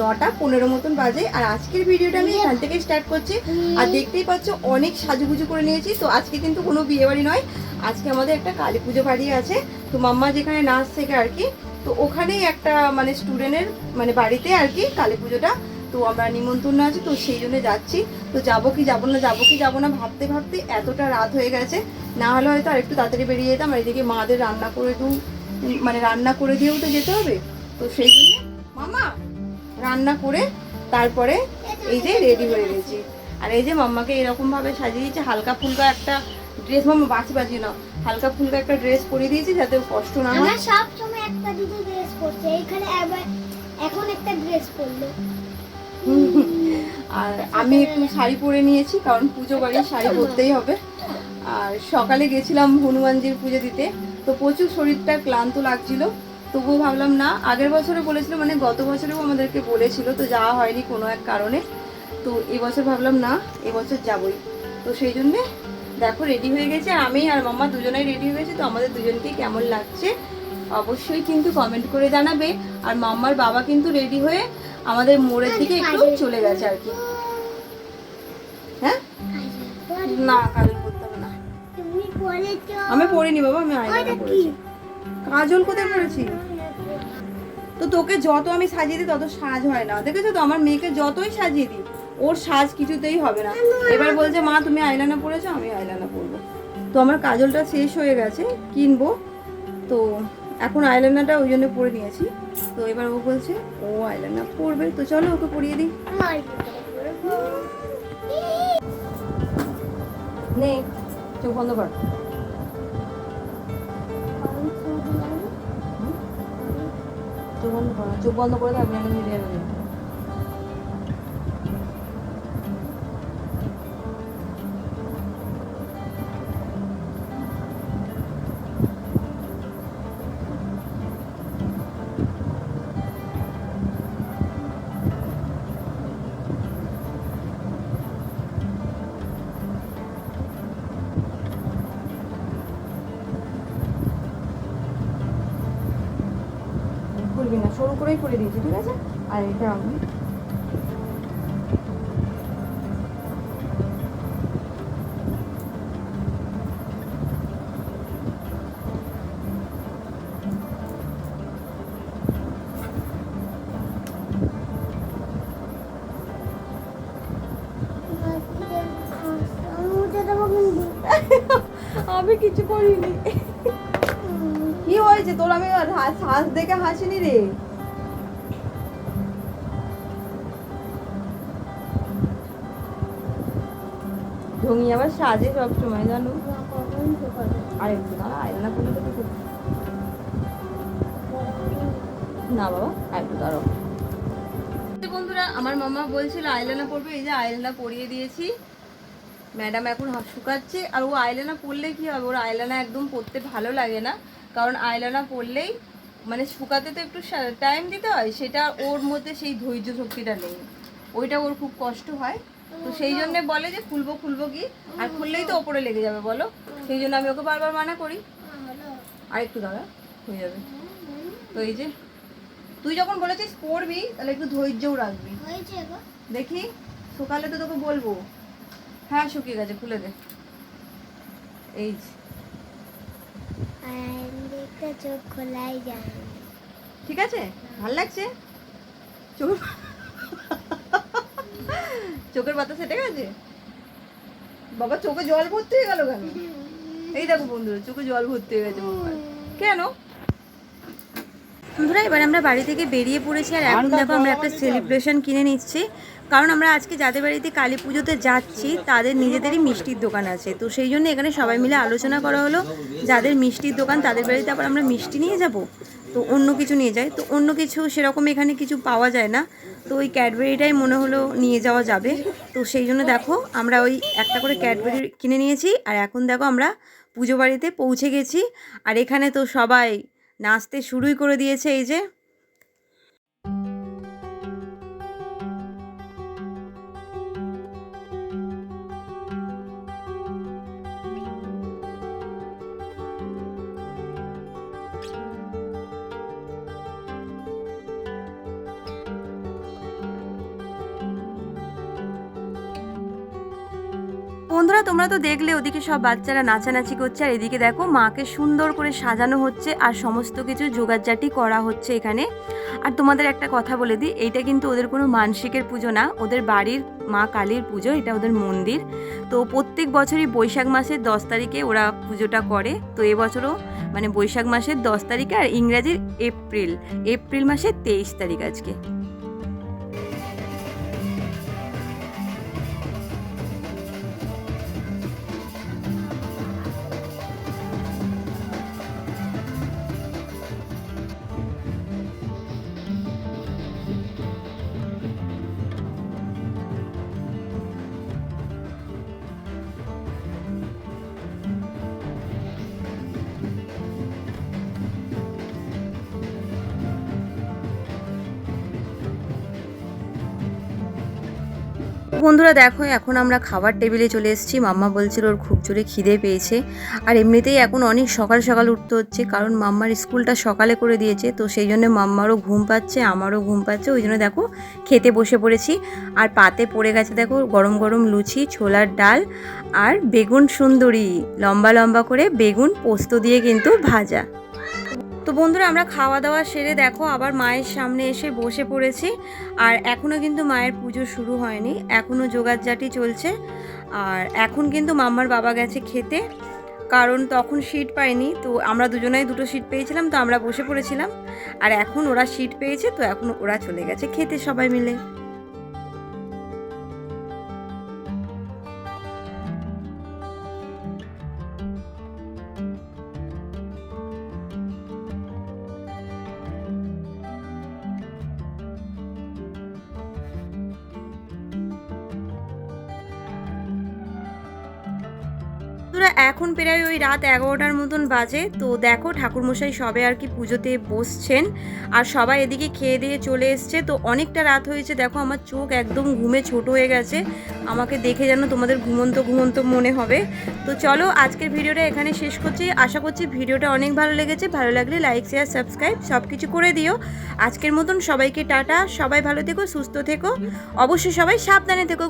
নটা পনেরো মতন বাজে। আর আজকের ভিডিওটা আমি এখান থেকে স্টার্ট করছি। আর দেখতেই পাচ্ছ, অনেক সাজুগুজু করে নিয়েছি। তো আজকে কিন্তু কোনো বিয়ে বাড়ি নয়। আজকে আমাদের একটা কালী পুজো বাড়ি আছে। তো মাম্মা যেখানে নাচ শেখে আর কি, তো ওখানেই একটা মানে স্টুডেন্টের মানে বাড়িতে আর কি কালী পুজোটা। তো আমরা নিমন্ত্রণ আছে, তো সেই জন্য যাচ্ছি। তো যাব কি যাব না, যাব কি যাব না ভাবতে ভাবতে এতটা রাত হয়ে গেছে। না হলে হয়তো আর একটু তাড়াতাড়ি বেরিয়ে যেতাম, আর এদিকে মাদের রান্না করে দু মানে রান্না করে দিয়েও তো যেতে হবে। তো সেই জন্য মামা রান্না করে তারপরে এই যে রেডি হয়ে গেছি। আর এই যে মাম্মাকে এরকম ভাবে সাজিয়ে দিয়েছে হালকা ফুলকা একটা ড্রেস মাম্মা বাঁচি বাঁচি না হালকা ফুলকা একটা ড্রেস পরিয়ে দিয়েছি যাতে কষ্ট না হয়। আমরা সব সময় একটা দুটো ড্রেস পরছি এইখানে এখন একটা ড্রেস পরলো। আর আমি একটু শাড়ি পরে নিয়েছি কারণ পুজো বাড়ির শাড়ি পরতেই হবে। আর সকালে গেছিলাম হনুমানজির পুজো দিতে তো প্রচুর শরীরটা ক্লান্ত লাগছিল। তবুও ভাবলাম না। আগের বছরে বলেছিল মানে গত বছরেও আমাদেরকে বলেছিল তো যাওয়া হয়নি কোনো এক কারণে। তো এবছর ভাবলাম না এবছর যাবই। তো সেই জন্যে দেখো রেডি হয়ে গেছে। আমি আর মাম্মা দুজনেই রেডি হয়ে গেছি। তো আমাদের দুজনকে কেমন লাগছে অবশ্যই কিন্তু কমেন্ট করে জানাবে। আর মাম্মার বাবা কিন্তু রেডি হয়ে আমাদের মোড়ের দিকে একটু চলে গেছে আর কি। হ্যাঁ? না কাজল করতে হবে না। আমি পড়িনি বাবা আমি আয়না পড়েছি। কাজল কোথায় পড়েছি? তো তোকে যত আমি সাজিয়ে দিই, তত সাজ হয় না। দেখেছ তো? আমার মেয়েকে যতই সাজিয়ে দিই, ওর সাজ কিছুতেই হবে না। এবার বলছে, মা, তুমি আইলানা পরেছো? আমি আইলানা পরবো। তো আমার কাজলটা শেষ হয়ে গেছে, কিনবো। তো এখন আইলানাটা ওই জন্য পরে নিয়েছি। তো এবার ও বলছে, ও আইলানা পরবে। তো চলো ওকে পরিয়ে দিই। নে, চোখ বন্ধ কর। চোখ বন্ধ চোখ বন্ধ করে থাকবে না মিলিয়ে যাবে করেই করে দিয়েছি ঠিক আছে? আর এটা আমি আমি কিছু করিনি। কি হয়েছে তোর? আমি হাস দেখে হাসিনি রে। ঢঙ্গি আবার সাজে সব সময় জানো? আর একটু দাঁড়া করলে তো না বাবা, একটু দাঁড়াও। বন্ধুরা, আমার মামা বলছিল আইলানা পরবে, এই যে আইলানা পরিয়ে দিয়েছি। ম্যাডাম এখন হাত শুকাচ্ছে, আর ও আইলানা পরলে কি হবে? ওর আইলানা একদম পরতে ভালো লাগে না, কারণ আইলানা পরলেই মানে শুকাতে তো একটু টাইম দিতে হয়, সেটা ওর মধ্যে সেই ধৈর্য শক্তিটা নেই। ওইটা ওর খুব কষ্ট হয়। তো সেই জন্য বলে যে খুলবো খুলবো কি আর খুললেই তো ওপরে লেগে যাবে বলো? সেই জন্য আমি ওকে বারবার মানা করি। আর একটু দাঁড়া হয়ে যাবে। তো এই যে তুই যখন বলেছিস পড়বি তাহলে একটু ধৈর্যও রাখবি। দেখি সকালে তো তোকে বলব। হ্যাঁ শুকিয়ে গেছে খুলে দে। এই চোখ খোলাই যায় ঠিক আছে? ভালো লাগছে? চোখ চোখের পাতা সেটে গেছে বাবা, চোখে জল ভর্তি হয়ে গেল কেন? এই দেখো বন্ধুরা, চোখে জল ভর্তি হয়ে গেছে কেন? বন্ধুরা, এবার আমরা বাড়ি থেকে বেরিয়ে পড়েছি আর এখন দেখো আমরা একটা সেলিব্রেশন কিনে নিচ্ছি। কারণ আমরা আজকে যাদের বাড়িতে কালী পুজোতে যাচ্ছি, তাদের নিজেদেরই মিষ্টির দোকান আছে। তো সেই জন্য এখানে সবাই মিলে আলোচনা করা হলো, যাদের মিষ্টির দোকান, তাদের বাড়িতে আবার আমরা মিষ্টি নিয়ে যাব? তো অন্য কিছু নিয়ে যায়। তো অন্য কিছু সেরকম এখানে কিছু পাওয়া যায় না। তো ওই ক্যাডবেরিটাই মনে হলো নিয়ে যাওয়া যাবে। তো সেই জন্য দেখো, আমরা ওই একটা করে ক্যাডবেরি কিনে নিয়েছি। আর এখন দেখো আমরা পুজো বাড়িতে পৌঁছে গেছি। আর এখানে তো সবাই নাচতে শুরুই করে দিয়েছে এই যে। বন্ধুরা, তোমরা তো দেখলে ওদিকে সব বাচ্চারা নাচানাচি করছে, আর এদিকে দেখো মাকে সুন্দর করে সাজানো হচ্ছে, আর সমস্ত কিছু জোগাড়জাটি করা হচ্ছে এখানে। আর তোমাদের একটা কথা বলে দিই, এইটা কিন্তু ওদের কোনো মানসিকের পুজো না, ওদের বাড়ির মা কালীর পুজো, এটা ওদের মন্দির। তো প্রত্যেক বছরই বৈশাখ মাসের দশ তারিখে ওরা পুজোটা করে, তো এবছরও মানে বৈশাখ মাসের দশ তারিখে আর ইংরাজির এপ্রিল এপ্রিল মাসের তেইশ তারিখ আজকে। বন্ধুরা দেখো, এখন আমরা খাবার টেবিলে চলে এসেছি। মাম্মা বলছিল ওর খুব জোরে খিদে পেয়েছে। আর এমনিতেই এখন অনেক সকাল সকাল উঠতে হচ্ছে, কারণ মাম্মার স্কুলটা সকালে করে দিয়েছে, তো সেই জন্য মাম্মারও ঘুম পাচ্ছে, আমারও ঘুম পাচ্ছে। ওই জন্য দেখো, খেতে বসে পড়েছি। আর পাতে পড়ে গেছে দেখো, গরম গরম লুচি, ছোলার ডাল আর বেগুন সুন্দরী। লম্বা লম্বা করে বেগুন পোস্ত দিয়ে কিন্তু ভাজা। তো বন্ধুরা, আমরা খাওয়া দাওয়া সেরে দেখো, আবার মায়ের সামনে এসে বসে পড়েছি। আর এখনও কিন্তু মায়ের পুজো শুরু হয়নি এখনও জোগাড়জাটি চলছে। আর এখন কিন্তু মাম্মার বাবা গেছে খেতে, কারণ তখন সিট পাইনি তো আমরা দুজনেই দুটো সিট পেয়েছিলাম, তো আমরা বসে পড়েছিলাম। আর এখন ওরা সিট পেয়েছে, তো এখন ওরা চলে গেছে খেতে সবাই মিলে। বন্ধুরা, এখন প্রায় ওই রাত এগারোটার মতন বাজে। তো দেখো, ঠাকুরমশাই সবে আর কি পুজোতে বসছেন আর সবাই এদিকে খেয়ে দিয়ে চলে এসছে। তো অনেকটা রাত হয়েছে, দেখো আমার চোখ একদম ঘুমে ছোট হয়ে গেছে। আমাকে দেখে যেন তোমাদের ঘুমন্ত ঘুমন্ত মনে হবে। তো চলো, আজকের ভিডিওটা এখানে শেষ করছি। আশা করছি ভিডিওটা অনেক ভালো লেগেছে। ভালো লাগলে লাইক শেয়ার সাবস্ক্রাইব সব কিছু করে দিও। আজকের মতন সবাইকে টাটা। সবাই ভালো থেকো, সুস্থ থেকো। অবশ্যই সবাই সাবধানে থেকো।